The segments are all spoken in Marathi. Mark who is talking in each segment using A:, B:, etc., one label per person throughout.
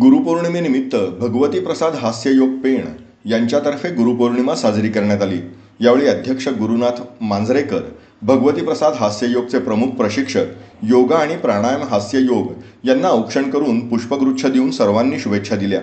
A: गुरुपौर्णिमेनिमित्त भगवती प्रसाद हास्ययोग पेण यांच्यातर्फे गुरुपौर्णिमा साजरी करण्यात आली. यावेळी अध्यक्ष गुरुनाथ मांजरेकर भगवती प्रसाद हास्ययोगचे प्रमुख प्रशिक्षक योगा आणि प्राणायाम हास्ययोग यांना औक्षण करून पुष्पगुच्छ देऊन सर्वांनी शुभेच्छा दिल्या.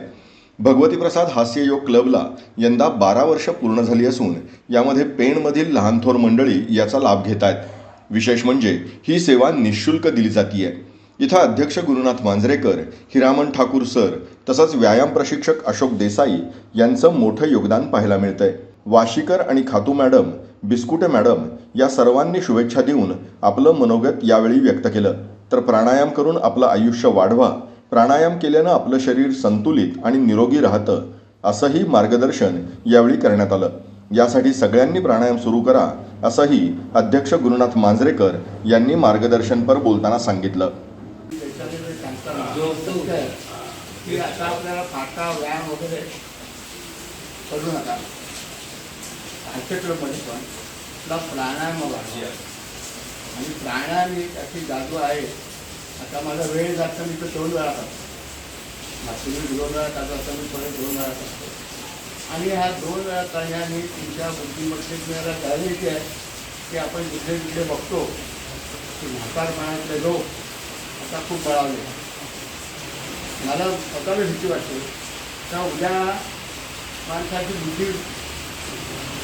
A: भगवती प्रसाद हास्ययोग क्लबला यंदा बारा वर्ष पूर्ण झाली असून यामध्ये पेणमधील लहान थोर मंडळी याचा लाभ घेत आहेत विशेष म्हणजे ही सेवा निशुल्क दिली जातीये. इथं अध्यक्ष गुरुनाथ मांजरेकर हिरामन ठाकूर सर तसंच व्यायाम प्रशिक्षक अशोक देसाई यांचं मोठं योगदान पाहायला मिळतंय. वाशीकर आणि खातू मॅडम बिस्कुटे मॅडम या सर्वांनी शुभेच्छा देऊन आपलं मनोगत यावेळी व्यक्त केलं. तर प्राणायाम करून आपलं आयुष्य वाढवा. प्राणायाम केल्यानं आपलं शरीर संतुलित आणि निरोगी राहतं असंही मार्गदर्शन यावेळी करण्यात आलं. यासाठी सगळ्यांनी प्राणायाम सुरू करा असंही अध्यक्ष गुरुनाथ मांजरेकर यांनी मार्गदर्शनपर बोलताना सांगितलं.
B: सांगताना आहे की आता आपल्याला फाटा व्यायाम वगैरे करू नका. हॉस्पिटलमध्ये पण आपला प्राणायाम वाढवा आणि प्राणायाम एक अशी जादू आहे. आता माझा वेळ जाता मी तो दोन वेळा करतो. तुम्ही दोन वेळा करतो आता मी परत दोन वेळा करतो. आणि ह्या दोन वेळा करण्याने तुमच्या बुद्धीमध्ये तुम्हाला गॅरंटी आहे की आपण जिथे जिथे बघतो की म्हातारपणातले लोक आता खूप बळावले. मला स्वतःला भीती वाटते. का उद्या माणसाची बुद्धी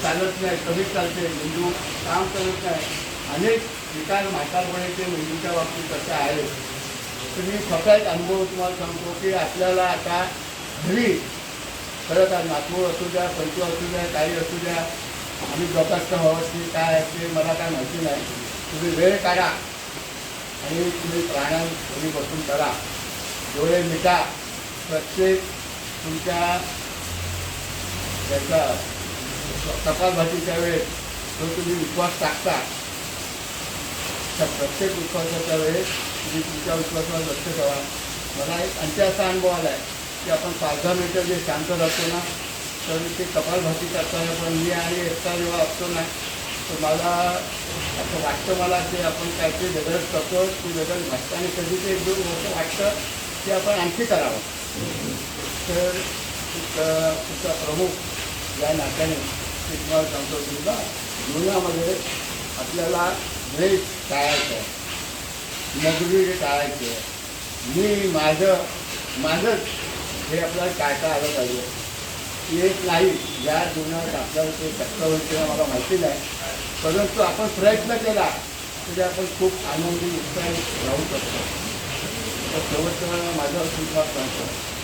B: चालत नाही कमी चालते. मेंदू काम करत नाही. अनेक विकार ते मेंदूच्या बाबतीत कसे आहे तर मी स्वतः एक अनुभव तुम्हाला सांगतो की आपल्याला आता घरी खरं तर नातू असू द्या पैतू असू द्या काही असू द्या आम्ही बघत हवं की काय असते मला काय माहिती नाही. तुम्ही वेळ काढा आणि तुम्ही प्राणायाम घरी बसून करा. डोळे मिटा. प्रत्येक तुमच्या याचा कपालभातीच्या वेळेस जो तुम्ही विश्वास टाकता. त्या प्रत्येक विश्वासाच्या वेळेस तुम्ही तुमच्या उपवासावर लक्ष ठेवा. मला एक आणखी असा अनुभव आला आहे की आपण पाच दहा मिनटं जे शांत राहतो ना तर ते कपालभाती करताना पण मी आणि एकटा जेव्हा असतो ना तर मला असं वाटतं मला ते आपण काहीतरी वेगळंच करतो. ते वेगळंच भाषतं आणि कधी ते एक दोन वर्ष वाटतं. ते आपण आणखी करावं. तर तुमचा प्रमुख या नात्याने मी तुम्हाला सांगतो तुमचा जीवनामध्ये आपल्याला द्वेष टाळायचं आहे. नगरी टाळायची आहे. मी माझं माझंच हे आपल्याला टाळता आलं पाहिजे. की एक नाही ज्या जीवनात आपल्याला ते शक्य होईल तेव्हा मला माहिती नाही. परंतु आपण प्रयत्न केला तरी आपण खूप आनंदी उत्साहित राहू शकतो. तर शेवटचं माझ्यावर विश्वास सांगतो